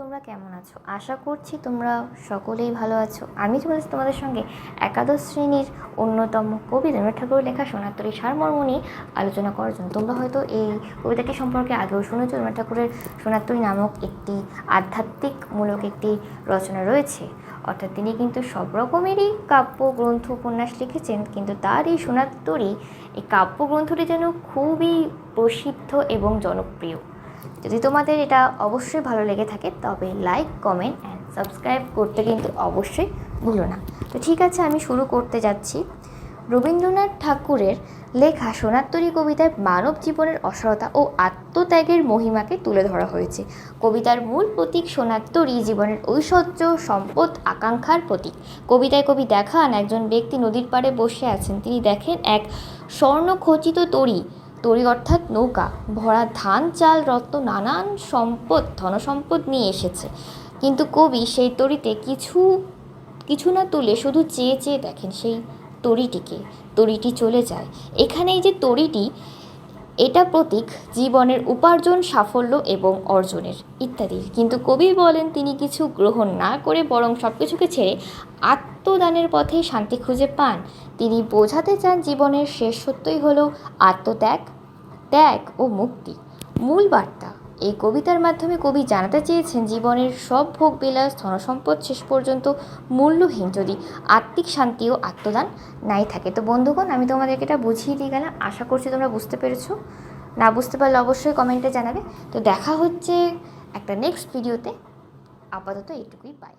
তোমরা কেমন আছো? আশা করছি তোমরা সকলেই ভালো আছো। আমি চলে এসেছি তোমাদের সঙ্গে একাদশ শ্রেণির অন্যতম কবি রবীন্দ্রনাথ ঠাকুরের লেখা সোনাত্তরী সারমর্ম নিয়ে আলোচনা করার জন্য। তোমরা হয়তো এই কবিতাটি সম্পর্কে আগেও শুনেছো, রবীন্দ্রনাথ ঠাকুরের সোনাত্তরী নামক একটি আধ্যাত্মিকমূলক একটি রচনা রয়েছে। অর্থাৎ তিনি কিন্তু সব রকমেরই কাব্য, গ্রন্থ, উপন্যাস লিখেছেন, কিন্তু তার এই সোনাত্তরী এই কাব্যগ্রন্থটি যেন খুবই প্রসিদ্ধ এবং জনপ্রিয়। যদি তোমাদের এটা অবশ্যই ভালো লেগে থাকে, তবে লাইক কমেন্ট অ্যান্ড সাবস্ক্রাইব করতে কিন্তু অবশ্যই ভুলো না। তো ঠিক আছে, আমি শুরু করতে যাচ্ছি। রবীন্দ্রনাথ ঠাকুরের লেখা সোনাত্তরী কবিতায় মানব জীবনের অসারতা ও আত্মত্যাগের মহিমাকে তুলে ধরা হয়েছে। কবিতার মূল প্রতীক সোনাত্তরী জীবনের ঐশ্বর্য, সম্পদ, আকাঙ্ক্ষার প্রতীক। কবিতায় কবি দেখান, একজন ব্যক্তি নদীর পাড়ে বসে আছেন। তিনি দেখেন, এক স্বর্ণখচিত তরী তরী অর্থাৎ নৌকা, ভরা ধান, চাল, রত্ন, নানান সম্পদ, ধনসম্পদ নিয়ে এসেছে। কিন্তু কবি সেই তরিতে কিছু কিছু না তুলে শুধু চেয়ে চেয়ে দেখেন সেই তরিটিকে তরিটি চলে যায়। এখানে এই যে তরিটি এটা প্রতীক জীবনের উপার্জন, সাফল্য এবং অর্জনের ইত্যাদি। কিন্তু কবি বলেন তিনি কিছু গ্রহণ না করে বরং সব কিছুকে ছেড়ে আত্মদানের পথে শান্তি খুঁজে পান। তিনি বোঝাতে চান জীবনের শেষ সত্যই হলো আত্মত্যাগ ত্যাগ ও মুক্তি। মূল বার্তা, এই কবিতার মাধ্যমে কবি জানাতে চেয়েছেন জীবনের সব ভোগ বিলাস ধনসম্পদ শেষ পর্যন্ত মূল্যহীন। যদি আত্মিক শান্তি ও আত্মদান নাই থাকে। তো বন্ধুগণ, আমি তোমাদেরকে এটা বুঝিয়ে দিয়ে গেলাম। আশা করছি তোমরা বুঝতে পেরেছ। না বুঝতে পারলে অবশ্যই কমেন্টে জানাবে। তো দেখা হচ্ছে একটা নেক্সট ভিডিওতে আপাতত এইটুকুই পাই